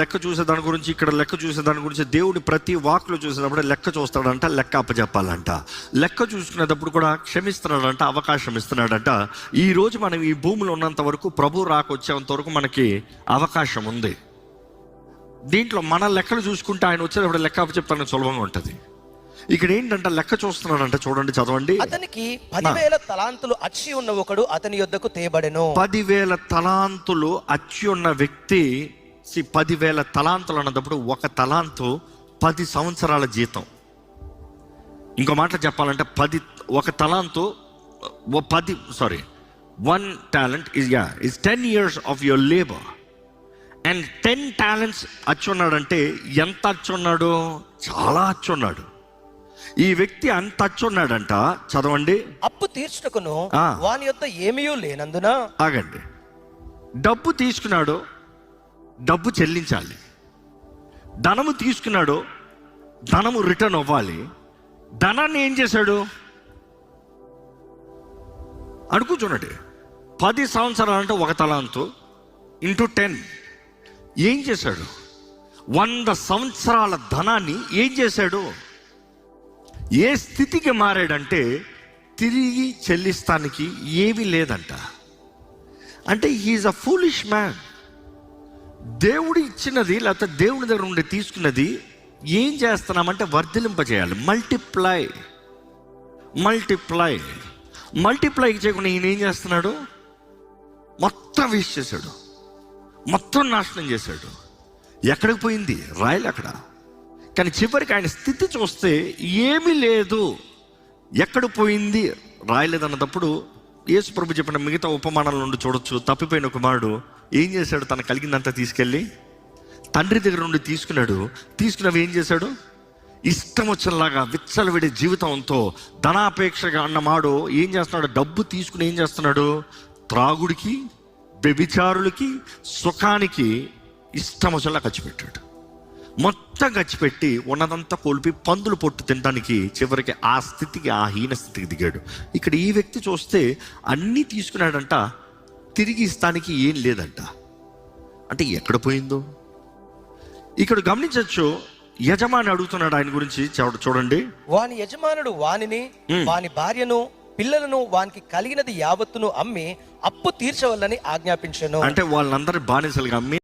లెక్క చూసే దాని గురించి ఇక్కడ లెక్క చూసే దాని గురించి దేవుడి ప్రతి వాక్లో చూసేటప్పుడు లెక్క చూస్తాడంట లెక్క అప్పచెప్పాలంట లెక్క చూసుకునేటప్పుడు కూడా క్షమిస్తున్నాడంట అవకాశం ఇస్తున్నాడంట. ఈ రోజు మనం ఈ భూమిలో ఉన్నంత వరకు ప్రభు రాకొచ్చేంత వరకు మనకి అవకాశం ఉంది. దీంట్లో మన లెక్కలు చూసుకుంటే ఆయన వచ్చేటప్పుడు లెక్క అప్పచెప్తానికి సులభంగా ఉంటుంది. ఇక్కడ ఏంటంటే లెక్క చూస్తున్నాడంట చూడండి చదవండి. అతనికి పదివేల తలాంతులు అచ్చి ఉన్న ఒకడు అతని యొద్దకు తేబడెను. పదివేల తలాంతులు అచ్చి ఉన్న వ్యక్తి సి పదివేల తలాంతులు అన్నప్పుడు ఒక తలాంతు పది సంవత్సరాల జీతం. ఇంకో మాట చెప్పాలంటే పది ఒక తలాంతు ఓ పది sorry one talent is ya is ten years of your labour and ten talents అచ్చున్నాడంటే ఎంత అచ్చున్నాడు? చాలా అచ్చున్నాడు. ఈ వ్యక్తి అంత అచ్చున్నాడంట చదవండి. అప్పు తీర్చుటకును ఆ. వాని యొద్ద ఏమీయూ లేనందున? ఆగండి. డబ్బు తీసుకున్నాడు డబ్బు చెల్లించాలి. ధనము తీసుకున్నాడు ధనము రిటర్న్ అవ్వాలి. ధనాన్ని ఏం చేశాడు? అడుగు పది సంవత్సరాలు అంటే ఒక తలాంతు ఇంటూ టెన్. ఏం చేశాడు? వంద సంవత్సరాల ధనాన్ని ఏం చేశాడు? ఏ స్థితికి మారాడంటే తిరిగి చెల్లిస్తానికి ఏమీ లేదంట. అంటే హీఈస్ అ ఫూలిష్ మ్యాన్ దేవుడు ఇచ్చినది లేకపోతే దేవుని దగ్గర నుండి తీసుకున్నది ఏం చేస్తున్నామంటే వర్ధిలింపజేయాలి. మల్టిప్లై మల్టిప్లై మల్టిప్లై చేయకుండా ఈయన ఏం చేస్తున్నాడు? మొత్తం వేస్ట్ చేశాడు. మొత్తం నాశనం చేశాడు. ఎక్కడికి పోయింది? రాయలు అక్కడ. కానీ చివరికి ఆయన స్థితి చూస్తే ఏమీ లేదు. ఎక్కడ పోయింది? రాయలేదన్నప్పుడు యేసు ప్రభు చెప్పిన మిగతా ఉపమానాల నుండి చూడొచ్చు. తప్పిపోయిన కుమారుడు ఏం చేశాడు తన కలిగిందంతా తీసుకెళ్ళి? తండ్రి దగ్గర నుండి తీసుకున్నాడు. తీసుకున్నవి ఏం చేశాడు? ఇష్టం వచ్చేలాగా విచ్చలవిడి జీవితంతో ధనాపేక్షగా అన్నమాడు ఏం చేస్తున్నాడు? డబ్బు తీసుకుని ఏం చేస్తున్నాడు? త్రాగుడికి వ్యభిచారులకి సుఖానికి ఇష్టం వచ్చేలా ఖర్చు పెట్టాడు. మొత్తం ఖర్చు పెట్టి ఉన్నదంతా కోల్పి పందులు పొట్టు తినడానికి చివరికి ఆ స్థితికి ఆ హీన స్థితికి దిగాడు. ఇక్కడ ఈ వ్యక్తి చూస్తే అన్నీ తీసుకున్నాడంట. తిరిగి ఇస్తానికి ఏం లేదంట. అంటే ఎక్కడ పోయిందో? ఇక్కడ గమనించవచ్చు యజమాని అడుగుతున్నాడు ఆయన గురించి చూడ- చూడండి. వాని యజమానుడు వానిని వాని భార్యను పిల్లలను వానికి కలిగినది యావత్తును అమ్మి అప్పు తీర్చవల్లని ఆజ్ఞాపించెను. అంటే వాళ్ళందరి బానిసలుగా అమ్మి